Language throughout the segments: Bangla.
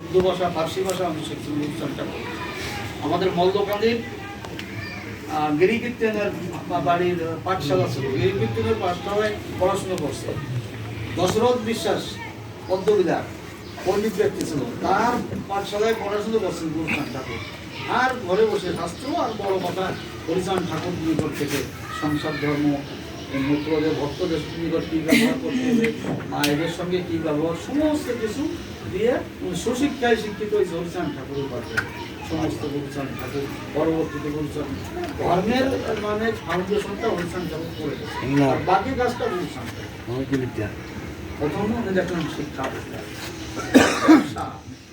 উর্দু ভাষা, ফার্সি ভাষা আমি শিখছি অনুষ্ঠানটা আমাদের মল্লকান্দির গিরিকীর্তনের বাড়ির পাঠশালা ছিল। গিরিকীর্তনের পাঠশালায় পড়াশোনা করছে। দশরথ বিশ্বাস পদ্মবিদার পণ্ডিত ব্যক্তি ছিল। তার পাঠশালায় পড়াশোনা করছেন গুরুচান ঠাকুর আর ঘরে বসে শাস্ত্র আর বড় কথা হরিচান ঠাকুর নিকট থেকে সংসার ধর্ম মূত্রদের ভক্তদের নিকট কী ব্যবহার করতে হবে মায়েদের সঙ্গে কী ব্যবহার সমস্ত কিছু দিয়ে সুশিক্ষায় শিক্ষিত হয়েছে হরিচান ঠাকুরের পাঠে সমস্ত গুরুচান ঠাকুর পরবর্তীতে গুরুচান ধর্মের মানে ফাউন্ডেশনটা হরিচান ঠাকুর করে বাকি কাজটা বিদ্যা। প্রথম উনি দেখেন শিক্ষা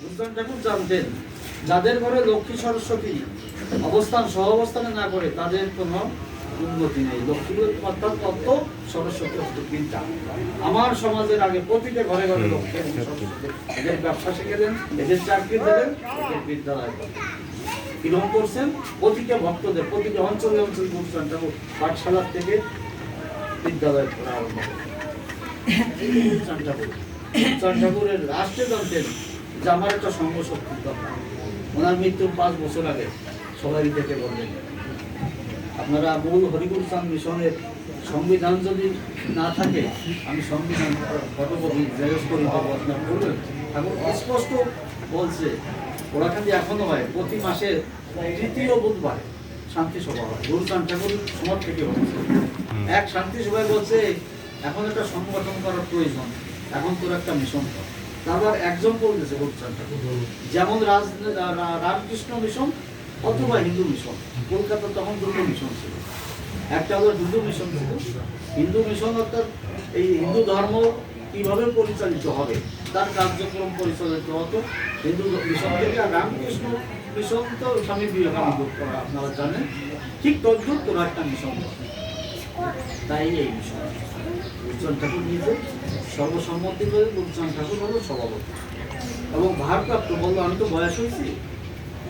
বুঝলেন ঠাকুর জানতেন যাদের ঘরে লক্ষ্মী সরস্বতী অবস্থান সহ অবস্থানে না করে তাদের কোনো উন্নতি নেই। লক্ষ্মী অর্থাৎ তত্ত্ব সরস্বতী বিদ্যা। আমার সমাজের আগে প্রতিটা ঘরে ঘরে লক্ষ্মী এদের ব্যবসা শিখে দেন এদের চাকরি দেবেন এদের বিদ্যালয় কীরকম করছেন? প্রতিটা ভক্তদের প্রতিটা অঞ্চলে অঞ্চল ঠাকুর পাঠশালার থেকে বিদ্যালয় করা আরম্ভ। ঠাকুর চান ঠাকুরের রাষ্ট্রে জানতেন যে আমার একটা সঙ্গ শক্তির দরকার। ওনার মৃত্যুর পাঁচ বছর আগে সবাই থেকে বললেন আপনারা মূল হরিগুরু চাঁদ মিশনের সংবিধান যদি না থাকে আমি সংবিধান ফটোকপি জেরক্স করে দেবো আপনার বলবেন ঠাকুর স্পষ্ট বলছে ওরা কিন্তু এখনও হয় প্রতি মাসের তৃতীয় বুধবার শান্তি সভা হয়। গুরুচান ঠাকুর সমাজ থেকে হচ্ছে এক শান্তি সভায় বলছে এখন একটা সংগঠন করার প্রয়োজন এখন তোর একটা মিশন কর। তারপর একজন বলতেছে গুরুচান ঠাকুর যেমন রাজ রামকৃষ্ণ মিশন অথবা হিন্দু মিশন। কলকাতা তখন দুটো মিশন ছিল। একটা হলো হিন্দু মিশন ছিল। হিন্দু মিশন অর্থাৎ এই হিন্দু ধর্ম কীভাবে পরিচালিত হবে, তার কার্যক্রম পরিচালিত হতো। হিন্দু মিশন থেকে আর রামকৃষ্ণ মিশন তো স্বামী বিবেকানন্দ আপনারা জানেন। ঠিক তদ্ভুত তোরা একটা মিশন তাই এই মিশন। বুদ্ধচান ঠাকুর নিজে সর্বসম্মতি করে বুদ্ধচান ঠাকুর হলো সভাপতি। এবং ভারপ্রাপ্ত বলল আমি তো বয়স হয়েছি।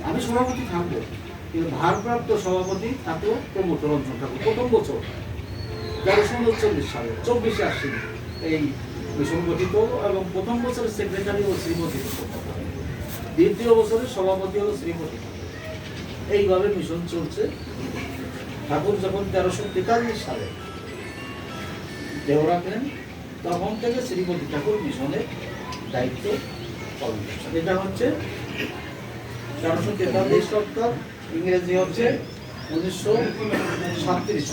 আমি সভাপতি থাকব, কিন্তু ভারপ্রাপ্ত সভাপতি থাকল প্রমোদ রঞ্জন ঠাকুর প্রথম বছর তেরোশো উনচল্লিশ সালে, চব্বিশে আসছি এই মিশন গঠিত হলো এবং প্রথম বছরের সেক্রেটারি ও শ্রীমতী দ্বিতীয় বছরের সভাপতি হলো শ্রীমতী। এইভাবে মিশন চলছে। ঠাকুর যখন তেরোশো তেতাল্লিশ সালে দেহ রাখলেন তখন থেকে শ্রীমতী ঠাকুর মিশনের দায়িত্ব পালন এটা হচ্ছে তেরোশো তেতাল্লিশ ইংরেজি হচ্ছে উনিশশো সাতত্রিশ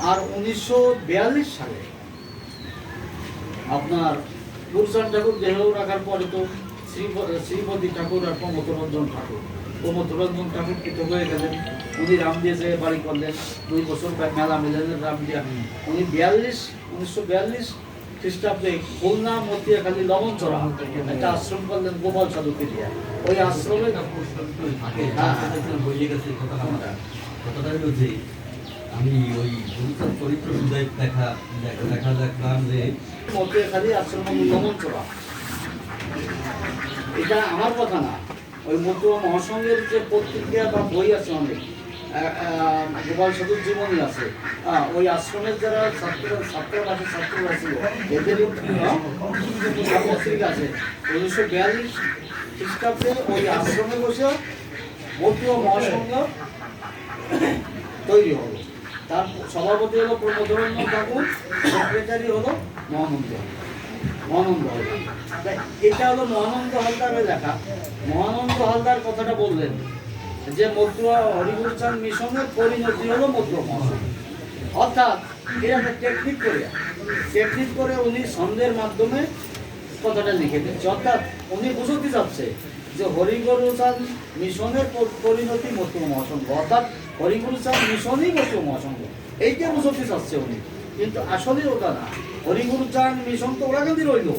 আর উনিশশো বিয়াল্লিশ সালে আপনার গুরুচান ঠাকুর দেহ রাখার পরে তো শ্রীপ- শ্রীপতি ঠাকুর আর প্রমোদ রঞ্জন ঠাকুর। প্রমোদ রঞ্জন ঠাকুর পৃথক হয়ে গেলেন। উনি রামদিয়া যেয়ে বাড়ি করলেন, দুই বছর মেলা মিলেন রামদিয়া উনি বিয়াল্লিশ, উনিশশো বিয়াল্লিশ খ্রিস্টাব্দে খুলনা মতিয়াখালী লবণচড়া একটা আশ্রম করলেন গোপাল সাধুকে দিয়ে। ওই আশ্রমে কথাটা হলো যে আমি ওই গুরুচাঁদ চরিত্র সুদয় দেখা দেখা- দেখা দেখলাম যে মতিয়াখালী আশ্রম লবণচড়া। এটা আমার কথা না। ওই মতুয়া মহাসংঘের যে পত্রিকা বা বই আছে অনেক গোপাল সাধুর জীবনী আছে। ওই আশ্রমের যারা ছাত্র ছাত্ররা আছে ছাত্ররা ছিল এদের পত্রিকা আছে। উনিশশো বিয়াল্লিশ খ্রিস্টাব্দে ওই আশ্রমে বসে মতুয়া মহাসংঘ তৈরি হলো। তার সভাপতি হলো প্রমোদরঞ্জন ঠাকুর, সেক্রেটারি হলো মহানন্দ মহানন্দ হালদার এটা হলো মহানন্দ হালদারের লেখা। মহানন্দ হালদার কথাটা বললেন যে মতুয়া হরিগুরচাঁদ মিশনের পরিণতি হলো মতুয়া মহাসন অর্থাৎ এটা একটা টেকনিক করে। টেকনিক করে উনি ছন্দের মাধ্যমে কথাটা লিখে দিচ্ছে। অর্থাৎ উনি বুঝতে যাচ্ছে যে হরিগুরুচাঁদ মিশনের পরিণতি মতুয়া মহাসংঘ। অর্থাৎ হরিগুরুচাঁদ মিশনই মতুয়া মহাসংঘ। এইটা বুঝতে চাচ্ছে উনি। কিন্তু আসলে ওটা না। হরিগুরুচান মিশন তো ওরাকান্দি রইল।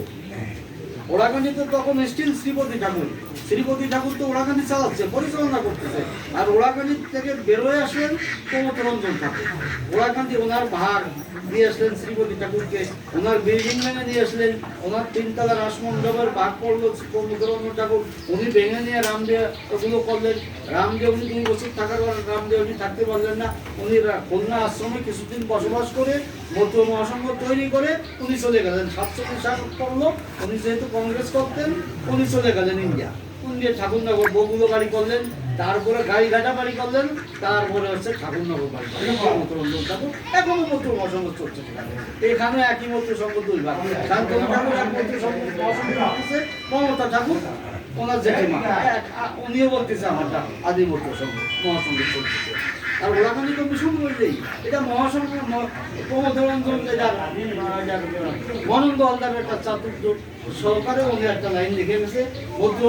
ওরাকান্দিতে তখন স্টিল শ্রীপতি ঠাকুর শ্রীপতি ঠাকুর তো ওরাকান্দি চালাচ্ছে, পরিচালনা করতেছে। আর ওরাকান্দি থেকে বেরোয় আসলেন প্রমোদ রঞ্জন ঠাকুর। ওরাকান্দি ওনার ভাগ দিয়ে আসলেন শ্রীপতি ঠাকুরকে। ওনার বিল্ডিং ভেঙে নিয়ে আসলেন, ওনার তিনতলা রাসমণ্ডপের ভাগ পড়ল প্রমোদ রঞ্জন ঠাকুর। উনি ভেঙে নিয়ে রামদেব ওগুলো করলেন। রামদেব উনি দুই বছর থাকার পর রামদেব উনি থাকতে পারলেন না। উনি কন্যা আশ্রমে কিছুদিন বসবাস করে মধ্য মহাসংঘ তৈরি করে উনি চলে গেলেন। সাতচল্লিশ সাল পড়ল উনি যেহেতু কংগ্রেস করতেন, উনি চলে গেলেন ইন্ডিয়া। ইন্ডিয়া ঠাকুরনগর বগুলো বাড়ি করলেন, তারপরে গাড়িঘাটা বাড়ি করলেন, তারপরে হচ্ছে ঠাকুরনগর বাড়ি করলেন। অসঙ্গ চলছে। এখানে একই মন্ত্র সঙ্গ দুই ঠাকুর মমতা ঠাকুর ওনার জেঠিমা। উনিও বলতেছে আমারটা, আদি মন্ত্র সঙ্গ চলতেছে আর ওলাখানি তো ভীষণ বললেই এটা মহাসংঘ প্রমোদরঞ্জন যেটা মনন্দ হালদার একটা চাতুর্য সহকারে উনি একটা লাইন লিখে গেছে মধ্য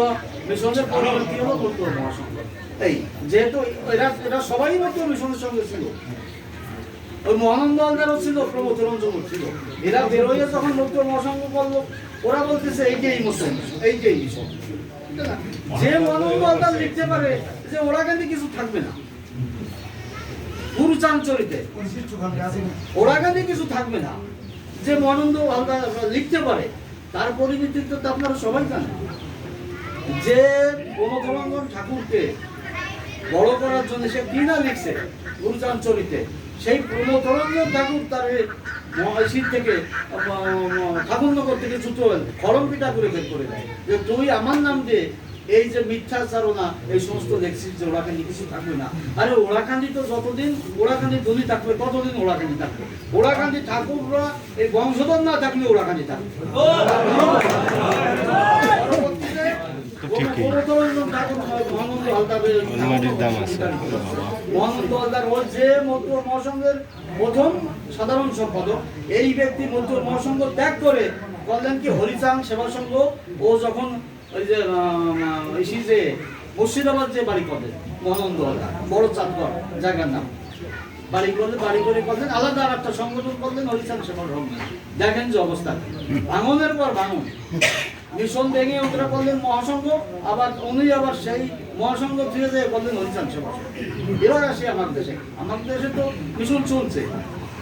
মিশনের পরবর্তী হলো মধ্য মহাসংঘ এই যেহেতু এরা এরা সবাই মধ্য মিশনের সঙ্গে ছিল। ওই মহানন্দ হালদারও ছিল প্রমোদ রঞ্জনও ছিল। এরা বেরোয় যখন মধ্য মহাসংঘ করল ওরা বলতেছে এই যে এই মিশন। এই যে এই মিশন যে মহানন্দ হালদার লিখতে পারে, যে ওরা কিন্তু কিছু থাকবে না। গুরুচান চরিতে ওরা কিছু থাকবে না। যে হালদার লিখতে পারে, তার পরিণতিতে তো আপনারা সবাই জানেন। যে প্রমোদরঞ্জন ঠাকুরকে বড় করার জন্য সে কি না লিখছে গুরুচান চরিতে সেই প্রমোদরঞ্জন ঠাকুর তার মহাশির থেকে ঠাকুরনগর থেকে জুতো খড়ম পিঠা করে বের করে দেয়। যে তুই আমার নাম দিয়ে এই যে মিথ্যাচারণা এই সমস্ত লেখছিস যে ওরাকান্দি কিছু থাকবে না। আরে ওরাকান্দি তো যতদিন ওরাকান্দি ধনী থাকবে ততদিন ওরাকান্দি থাকবে। ওরাকান্দি ঠাকুররা এই বংশধর না থাকলে ওরাকান্দি থাকবে। প্রথম সাধারণ সম্পাদক এই ব্যক্তি মধ্য মহাসংঘ ত্যাগ করে বললেন কি হরিচাঁদ সেবা সংঘ ও যখন ওই যে যে মুর্শিদাবাদ যে বাড়ি করলেন মহানন্দ বড় চাঁদগড়, জায়গার নাম। বাড়ি করলে বাড়ি করে করলেন, আলাদা আর একটা সংগঠন করলেন হরিচাঁদ সেবা সংঘ দেখেন যে অবস্থা। ভাঙনের পর ভাঙন। মিশন ভেঙে ওরা করলেন মহাসংঘ, আবার উনি আবার সেই মহাসংঘ ফিরে যেয়ে করলেন হরিচান সেবা এবার আসি আমার দেশে। আমার দেশে তো মিশন চলছে।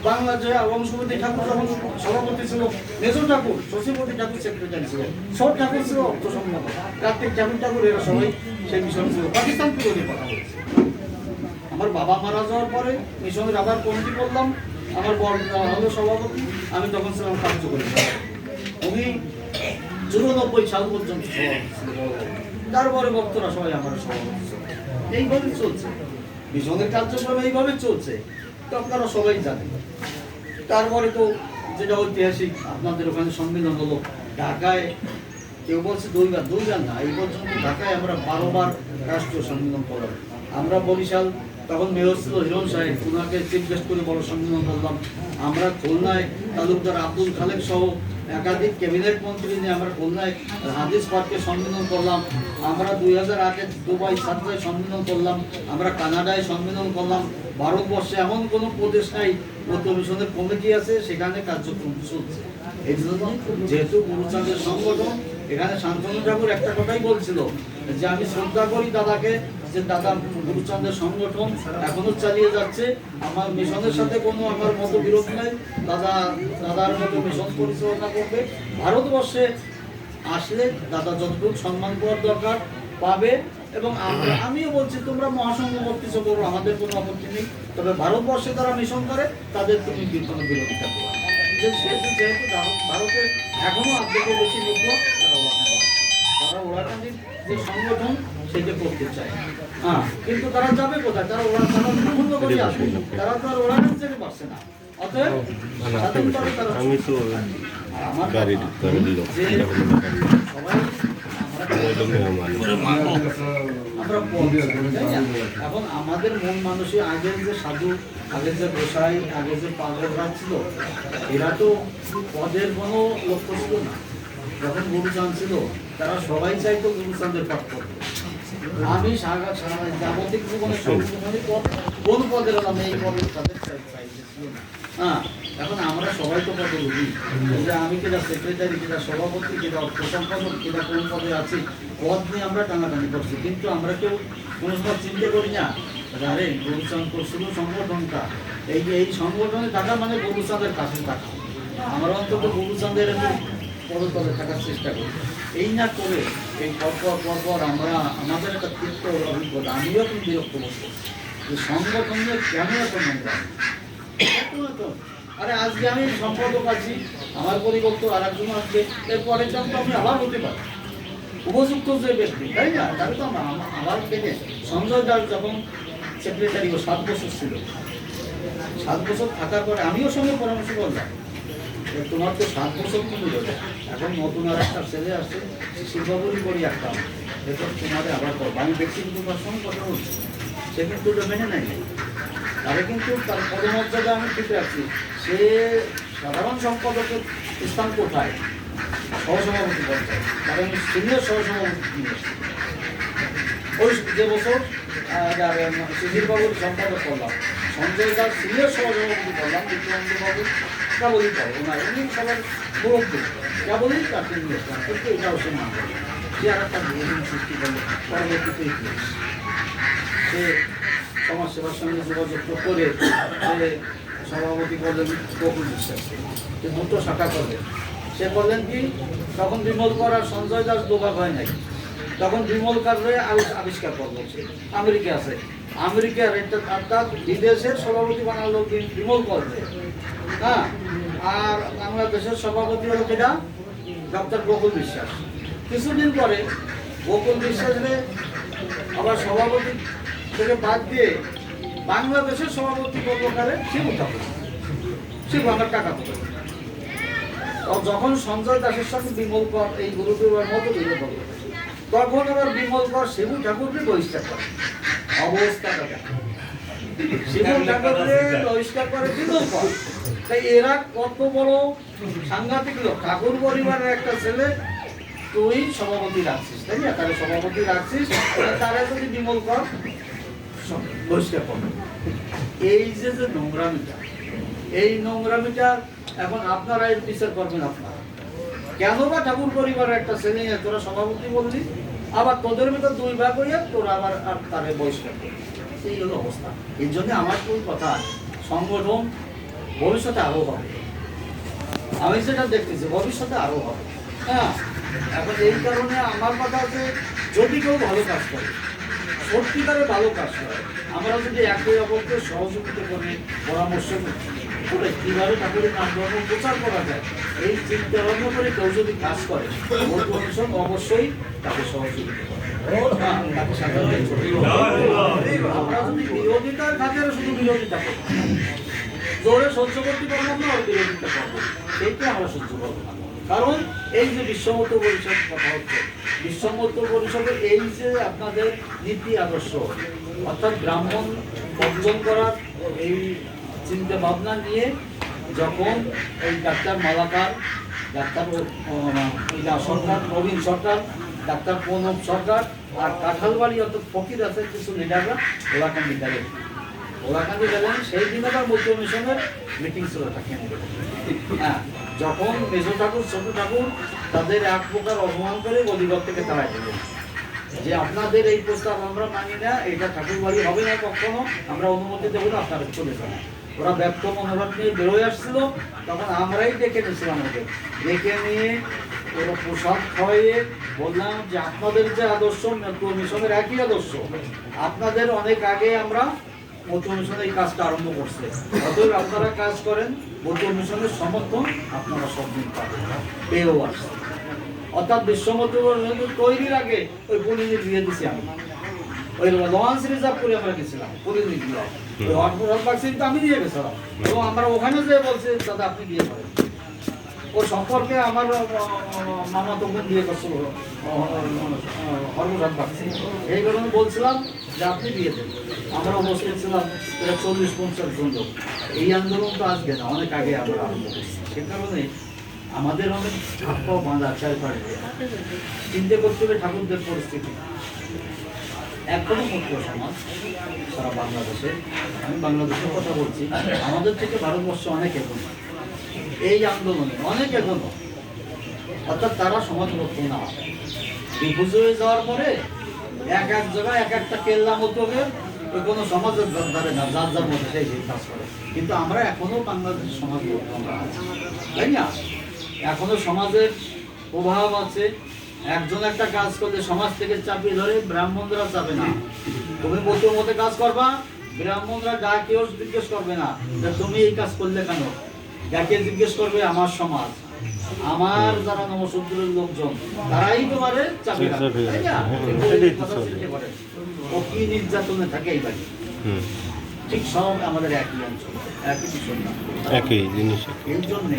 বাংলাদেশে বংশপতি ঠাকুর যখন সভাপতি ছিল মেজো ঠাকুর শশীপতি ঠাকুর সেক্রেটারি ছিল। সব ঠাকুর ছিল অর্থ সম্ভব কার্তিক ঠাকুর ঠাকুর, এরা সবাই সেই মিশন ছিল। পাকিস্তান কথা বলছে। আমার বাবা মারা যাওয়ার পরে মিশনের আবার কমিটি করলাম। আমার বড় হলো সভাপতি। আমি তখন ছিলাম কার্যকরী। উনি চুরানব্বই সাল পর্যন্ত সভাপতি তারপরে ভক্তরা সবাই আমার সভাপতি। এইভাবে চলছে। মিশনের কার্যক্রম এইভাবে চলছে। তো আপনারা সবাই জানেন। তারপরে তো যেটা ঐতিহাসিক, আপনাদের ওখানে সম্মেলন হলো, ঢাকায় কেউ বলছে দুইবার দুইবার না, এই পর্যন্ত ঢাকায় আমরা বারোবার রাষ্ট্রীয় সম্মেলন করলাম আমরা বরিশাল তখন মেয়র ছিল হিরণ সাহেব। ওনাকে গেস্ট করে বড় সম্মেলন করলাম আমরা খুলনায় তালুকদার আব্দুল খালেক সহ একাধিক ক্যাবিনেট মন্ত্রী নিয়ে আমরা খুলনায় হাদিস পার্কে সম্মেলন করলাম। আমরা দুই হাজার আটে দুবাই সাতটায় সম্মেলন করলাম। আমরা কানাডায় সম্মেলন করলাম। ভারতবর্ষে এমন কোনো প্রদেশ নাই। মধ্য মিশনের কমিটি আছে, সেখানে কার্যক্রম চলছে। এই জন্য যেহেতু গুরুচাঁদের সংগঠন, এখানে শান্তনু ঠাকুর একটা কথাই বলছিল যে, আমি শ্রদ্ধা করি দাদাকে যে দাদা গুরুচন্দ্রের সংগঠন এখনও চালিয়ে যাচ্ছে। আমার মিশনের সাথে কোনো আমার মতো বিরোধ নাই। দাদা, দাদার মতো মিশন পরিচালনা করবে। ভারতবর্ষে আসলে দাদা যতটুকু সম্মান পাওয়ার দরকার, পাবে এবং আমিও বলছি, তোমরা মহাসংঘ কিছু করো, আমাদের কোনো আপত্তি নেই। তবে ভারতবর্ষে যারা মিশন করে, তাদের তুমি কোনো বিরোধিতা করো। যেহেতু ভারতে এখনও অর্ধেকের বেশি লোক তারা ওরাকান্দির যে সংগঠন সেটা করতে চায়। হ্যাঁ কিন্তু তারা যাবে কোথায়? তারা ওরা তারা করে আসবে তারা তো আর ওরাকান্দি যেতে পারছে না। অতএব আমি তো গাড়ি? এখন আমাদের মন মানুষই আগের যে সাধু আগের যে গোসাই আগের যে পাগলরা ছিল এরা তো পদের কোনো লক্ষ্য ছিল না। যখন গুরুচাঁদ ছিল তারা সবাই চাইতো গুরুচাঁদের পদ করতে। আমি জাগতিক জীবনে কোন পদের নামে এই পদের তাদের চাই- চাইতেছিল না। হ্যাঁ এখন আমরা সবাই তো পদে উঠি যে আমি কিনা সেক্রেটারি কিনা সভাপতি কিনা অর্থ সম্পাদক কিনা কোন পদে আছি পদ নিয়ে আমরা টানাটানি করছি। কিন্তু আমরা কেউ কোনো সময় চিন্তা করি না। আরে গরুচাঁদ করছিল সংগঠনটা। এই যে এই সংগঠনে থাকা মানে গরুচাঁদের কাছে থাকা। আমরা অন্তত গরুচাঁদের পদতলে থাকার চেষ্টা করি। এই না করে এই পরপর পরপর আমরা, আমাদের একটা তৃপ্ত অভিজ্ঞতা। আমিও একটু বিরক্ত বোধ যে সংগঠন নিয়ে কেন এত নোংরা? আরে আজকে আমি সম্পাদক আছি, আমার পরিবর্তন আর একজন আসবে এরপরে তো আমি আবার হতে পারি। উপযুক্ত যে ব্যক্তি, তাই না? তাহলে তো আমার আমার- থেকে সঞ্জয় দাস যখন সেক্রেটারি ও সাত বছর ছিল, সাত বছর থাকার পরে আমিও সঙ্গে পরামর্শ করলাম। তোমার তো সাত বছর কিন্তু ধরে এখন নতুন আর একটা ছেলে আসছে শিল্পাবলী করি একটা। এরপর তোমাদের আবার করব। আমি ব্যক্তিগত তার সঙ্গে কথা বলছি। সে কিন্তু মেনে নেয়। তাহলে কিন্তু তার পদমর্যাদা আমি ঠিক রাখছি সে সাধারণ সম্পাদকের স্থান কোথায়? সহসভাপতি পর্যায়ে কারণ সিনিয়র সহসভাপতি। ওই যে বছর সুধীর বাবুর সম্পাদক করলাম। সঞ্জয় দাস সিনিয়র সহসভাপতি করলাম বিক্রমন্দ বাবু। কেবলই করে ওনার উনি সবার মুরব্বী। কেবলই তাকে নিয়ে এসলাম কিন্তু এটাও সে মানবে। না। সে আর একটা বিরোধী সৃষ্টি করল পরবর্তীতে ইতিহাস সে সমাজ সেবার সঙ্গে যোগাযোগ করে, সে সভাপতি করলেন বকুল বিশ্বাস। সে দুটো শাখা করলেন সে বললেন কি, তখন বিমল কর আর সঞ্জয় দাস দোকান হয় নাই। তখন বিমল কারে আবিষ্কার করব সে আমেরিকা আছে। আমেরিকার একটা অর্থাৎ বিদেশের সভাপতি বানালো বিমল করবে হ্যাঁ আর বাংলাদেশের সভাপতি হলো কেটা ডক্টর বকুল বিশ্বাস। কিছুদিন পরে বকুল বিশ্বাসের আবার সভাপতি থেকে বাদ দিয়ে বাংলাদেশের সভাপতি কর্মকারে সে উঠাবো সে আমার টাকা পাবে যখন সঞ্জয় দাসের সঙ্গে বিমল কর এই গুরুদেবের মতো বিরোধ হলো তখন আবার বিমল কর শিবু ঠাকুরকে বহিষ্কার করে। অবস্থা দেখা শিবু ঠাকুরকে বহিষ্কার করে বিমল কর। তাই এরা কত বড় সাংঘাতিক লোক। ঠাকুর পরিবারের একটা ছেলে, তুই সভাপতি রাখছিস, তাই না? তাহলে সভাপতি রাখছিস তারা যদি বিমল কর? বহিষ্কার করবে এই যে যে নোংরামিটা, এই নোংরামিটা এখন আপনারা এর বিচার করবেন আপনারা। কেন বা ঠাকুর পরিবারের একটা ছেলে তোরা সভাপতি বললি? আবার তোদের ভিতর দুই ভাগ হইয়া তোরা আবার আর তারে বহিষ্কার করবি এই হলো অবস্থা। এর জন্য আমার কোন কথা, সংগঠন ভবিষ্যতে আরও হবে। আমি যেটা দেখতেছি, ভবিষ্যতে আরও হবে। হ্যাঁ? এখন এই কারণে আমার কথা হচ্ছে, যদি কেউ ভালো কাজ করে, সত্যিকারে ভালো কাজ করে, আমরা যদি একে অপরকে সহযোগিতা করে, পরামর্শ করে কীভাবে ঠাকুরের নাম ধর্ম প্রচার করা যায়, এই চিন্তা ভাবনা করে কেউ যদি কাজ করে বৌদ্ধ মিশন অবশ্যই তাকে সহযোগিতা করে। হ্যাঁ। আমরা যদি বিরোধিতার খাতিরে শুধু বিরোধিতা করি জোরে সহ্য করতে পারলাম না ওর বিরোধিতা করব সেইটা আমরা সহ্য করব না কারণ এই যে বিশ্বমত পরিষদ কথা হচ্ছে, বিশ্বমত পরিষদের এই যে আপনাদের নীতি আদর্শ, অর্থাৎ ব্রাহ্মণ অর্জন করার এই চিন্তা ভাবনা নিয়ে যখন এই doctor Malakar, doctor Sarkar, Prabin Sarkar, doctor Pranab Sarkar আর কাঁঠালবাড়ি অর্থাৎ ফকির আছে কিছু লিডাররা ওলাকান্দি গেলেন ওলাকান্দি গেলেন সেই দিন আবার মধ্য মিশনের মিটিং ছিল হ্যাঁ যখন মেজো ঠাকুর, ছোট ঠাকুর তাদের এক প্রকার অপমান করে গদিঘর থেকে তাড়াই দিলেন যে আপনাদের এই প্রস্তাব আমরা মানি না, এটা ঠাকুর বাড়ি হবে না কখনো, আমরা অনুমতি দেবো না, আপনারা চলে যান। ওরা ব্যর্থ মনোভাব নিয়ে বেরোয় আসছিল, তখন আমরাই ডেকে নিয়েছিলাম ওদের। ডেকে নিয়ে ওরা প্রসাদ খাওয়াইয়ে বললাম যে আপনাদের যে আদর্শ মিশনের একই আদর্শ, আপনাদের অনেক আগে আমরা মধ্য অনুসারে এই কাজটা আরম্ভ করছে। অতএব আপনারা কাজ করেন মধ্য মিশনের সমর্থন আপনারা সব দিন পাবেন। পেয়েও আসছে। অর্থাৎ বিশ্বমত তৈরির আগে ওই পুলিশে দিয়ে দিছি আমি। ওই লঞ্চ রিজার্ভ করে আমরা গেছিলাম, পুলিশ দিয়ে। ওই তো আমি দিয়ে গেছিলাম। এবং আমরা ওখানে যে বলছি, দাদা, আপনি দিয়ে করেন ও সম্পর্কে আমার মামা তখন দিয়ে করছিল হরমোজান ভ্যাকসিন এই কারণে বলছিলাম যে আপনি দিয়ে দেন। আমরা উপস্থিত ছিলাম প্রায় চল্লিশ, পঞ্চাশ জন লোক। এই আন্দোলন তো আজকে না, অনেক আগে আমরা আরম্ভ করেছি। সে কারণে আমাদের অনেক পাও বাঁধা চারপাশে চিন্তা করতে হবে ঠাকুরদের পরিস্থিতি। এখনও মুক্ত সমাজ, সারা বাংলাদেশে। আমি বাংলাদেশের কথা বলছি। আমাদের থেকে ভারতবর্ষ অনেক এগোনো এই আন্দোলনে, অনেক এগোনো অর্থাৎ তারা সমাজ সমাজভক্ত না। ডিফুজ হয়ে যাওয়ার পরে এক এক জায়গায় এক একটা কেল্লা মতো হবে ওই কোনো সমাজের ধারে না, যার যার মধ্যে কাজ করে। কিন্তু আমরা এখনও বাংলাদেশ সমাজভক্ত আমরা আছি তাই না? এখনও সমাজের প্রভাব আছে। একজন একটা কাজ করলে সমাজ থেকে চাপিয়ে ধরে ব্রাহ্মণরা চাবে না। তুমি বলতে মতে কাজ করবা, ব্রাহ্মণরা কেউ জিজ্ঞেস করবে না তুমি এই কাজ করলে কেন? যাকে জিজ্ঞেস করবে আমার সমাজ আমার যারা নবসূত্রের লোকজন তারাই তোমারে। ও কি নির্যাতনে থাকে এই বাড়ি ঠিক সব আমাদের একই অঞ্চল একই বিষয় একই জিনিস এই জন্যে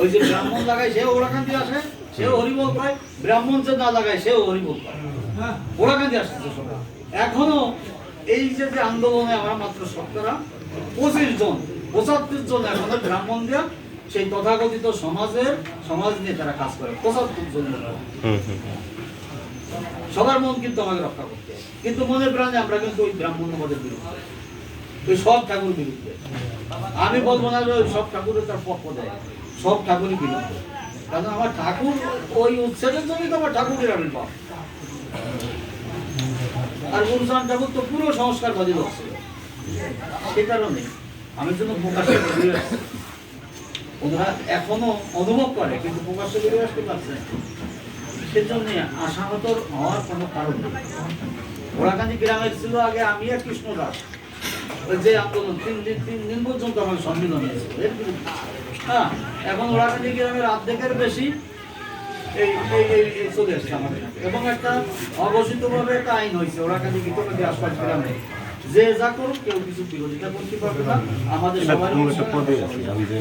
ওই যে ব্রাহ্মণ লাগায় ওরাকান্তি আসে সেও হরিবল পায়। ব্রাহ্মণ যে না লাগায় সেও হরিবল পায়। ওরাকান্তি আসতেছে সবাই। এখনও এই যে যে আন্দোলনে আমরা মাত্র শতকরা পঁচিশ জন পঁচাত্তর জন এখনও ব্রাহ্মণ দিয়া সেই তথাকথিত সমাজের সমাজ নিয়ে তারা কাজ করে। পঁচাত্তর জন সবার মন কিন্তু আমাকে রক্ষা করতে কিন্তু মনে প্রাণে আমরা কিন্তু ওই ব্রাহ্মণ্যবাদের বিরুদ্ধে। ওই সব ঠাকুর বিরুদ্ধে। আমি বলব না সব ঠাকুরের তার পক্ষ দেয়। সব ঠাকুরই বিরুদ্ধে কারণ আমার ঠাকুর ওই উচ্ছেদের জন্যই তো আমার ঠাকুরের আমি আবির্ভাব আর গুরুচান ঠাকুর তো পুরো সংস্কারবাদী লোক ছিল সে কারণে আমি জন্য প্রকাশ্যে বেরিয়ে আসছি। ওনারা এখনও অনুভব করে, কিন্তু প্রকাশ্যে বেরিয়ে আসতে পারছে। সেজন্য আশাহত হওয়ার কোনো কারণ নেই ওরাকান্দি গ্রামের ছিল আগে আমি আর কৃষ্ণ দাস যে আন্দোলন, তিন দিন তিন দিন পর্যন্ত আমার সম্মিলন হয়েছিল। হ্যাঁ এখন ওরাকান্দি গ্রামের অর্ধেকের বেশি এই চলে এসছে আমাদের এবং একটা অঘোষিতভাবে একটা আইন হয়েছে ওরাকান্দি গীতবাদী আশপাশ গ্রামে যে যা করুক কেউ কিছু বিরোধিতা করতে পারবে না। আমাদের সবার পদে আছে আমি যে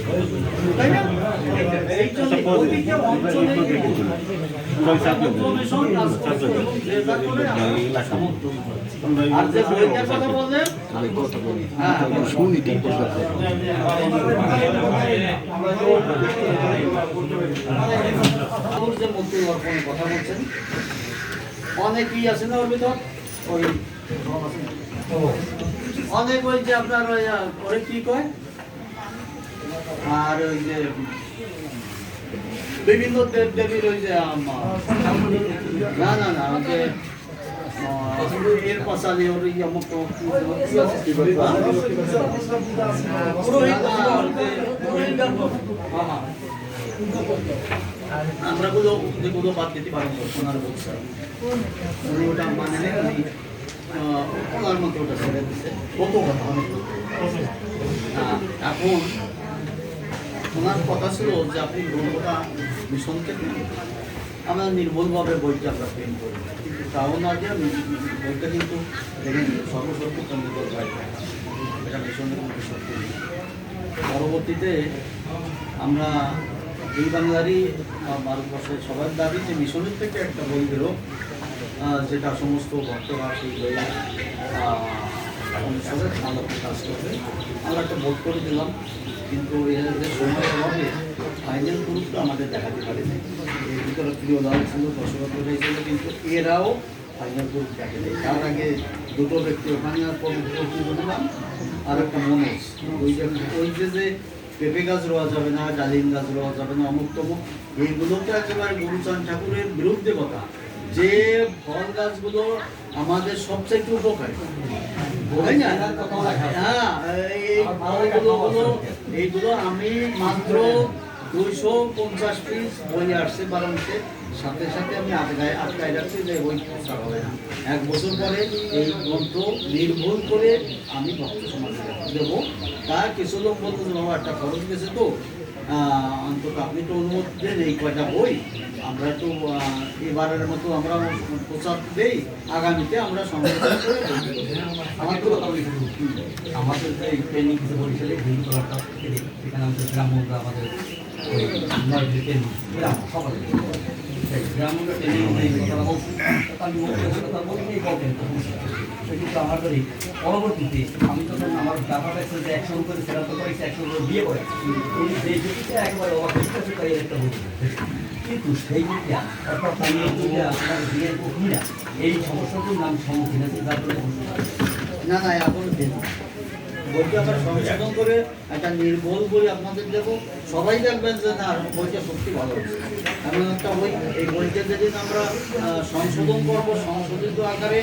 তাই না? এই জন্য প্রতিটা অঞ্চলে আর যে বইটার কথা বললেন? হ্যাঁ। শুনি যে অর্পণের কথা বলছেন। অনেকই আছে না ওর ভিতর? ওই অনেক ওই যে আপনার ওই ওরে কি কয় আর ওই যে বিভিন্ন দেব দেবীর ওই যে না না না যে? হ্যাঁ? হ্যাঁ, হ্যাঁ, হ্যাঁ। আমরা বাদ দিতে পারি ওনার বলছে ওটা মানে ওনার মতো ওটা ছেড়ে দিচ্ছে কত কথা অনেক এখন ওনার কথা ছিল যে আপনি গ্রন্থটা মিশন থেকে আমরা নির্ভুলভাবে বইটা আমরা প্রেম করি কিন্তু তাও না যে বইটা কিন্তু দেখেন সর্বসর্ব চন্দ্রগড় ভাই এটা মিশনের মধ্যে সত্য পরবর্তীতে আমরা এই বাংলারই ভারতবর্ষের সবার দাবি যে মিশনের থেকে একটা বই বেরো যেটা সমস্ত ভক্তরা বই অনুসারে আলোকে কাজ করবে। আমরা একটা ভোট করে দিলাম, কিন্তু যে সময় অভাবে ফাইনাল গুরুত্ব আমাদের দেখাতে পারেনি। এর ভিতরে প্রিয় লাল ছিল দর্শক হয়েছিল কিন্তু এরাও ফাইনাল গ্রুপ দেখে নেই। তার আগে দুটো ব্যক্তি ওখানে আর দিলাম আর একটা মনোজ। ওই যে ওই যে যে পেঁপে গাছ রোয়া যাবে না, ডালিম গাছ রোয়া যাবে না, অমুক তমুক, এইগুলো তো একেবারে গুরুচাঁদ ঠাকুরের বিরুদ্ধে কথা। যে ফল গাছগুলো আমাদের সবচেয়ে উপকারী? হ্যাঁ আমি মাত্র দুইশো পঞ্চাশ পিস বই আসছে বারাণসীতে সাথে সাথে আমি আটকায় আটকায় রাখছি যে বই হবে না। এক বছর পরে এই গ্রন্থ নির্ভুল করে আমি ভক্ত সমাজে দেবো। তা কিছু লোক বলতো একটা খরচ গেছে তো। অন্তত আপনি তো অনুমতি দেন, এই কয়টা বই। আমরা তো এবারের মতো আমরা প্রচার দেই, আগামীতে আমরা তো আমাদের এই ট্রেনিং বরিশালে হিল করাটা সেখানে আমাদের গ্রাম আমাদের গ্রাম আমার করি পরবর্তীতে আমি তখন আমার পাইছে যে একশো করে সেরা তো একশো করে বিয়ে করে সেই একেবারে হয়েছে একটা বলছে কিন্তু সেই অর্থাৎ আপনার বিয়ের এই সমস্যাগুলোর নাম সম্মুখীন আছে না। না এখন বইটা সংশোধন করে একটা নির্ভুল বই আপনাদের দেবো। সবাই দেখবেন যে না, বইটা সত্যি ভালো হয়েছে এমন একটা বই এই বইটা যেদিন আমরা সংশোধন করব সংশোধিত আকারে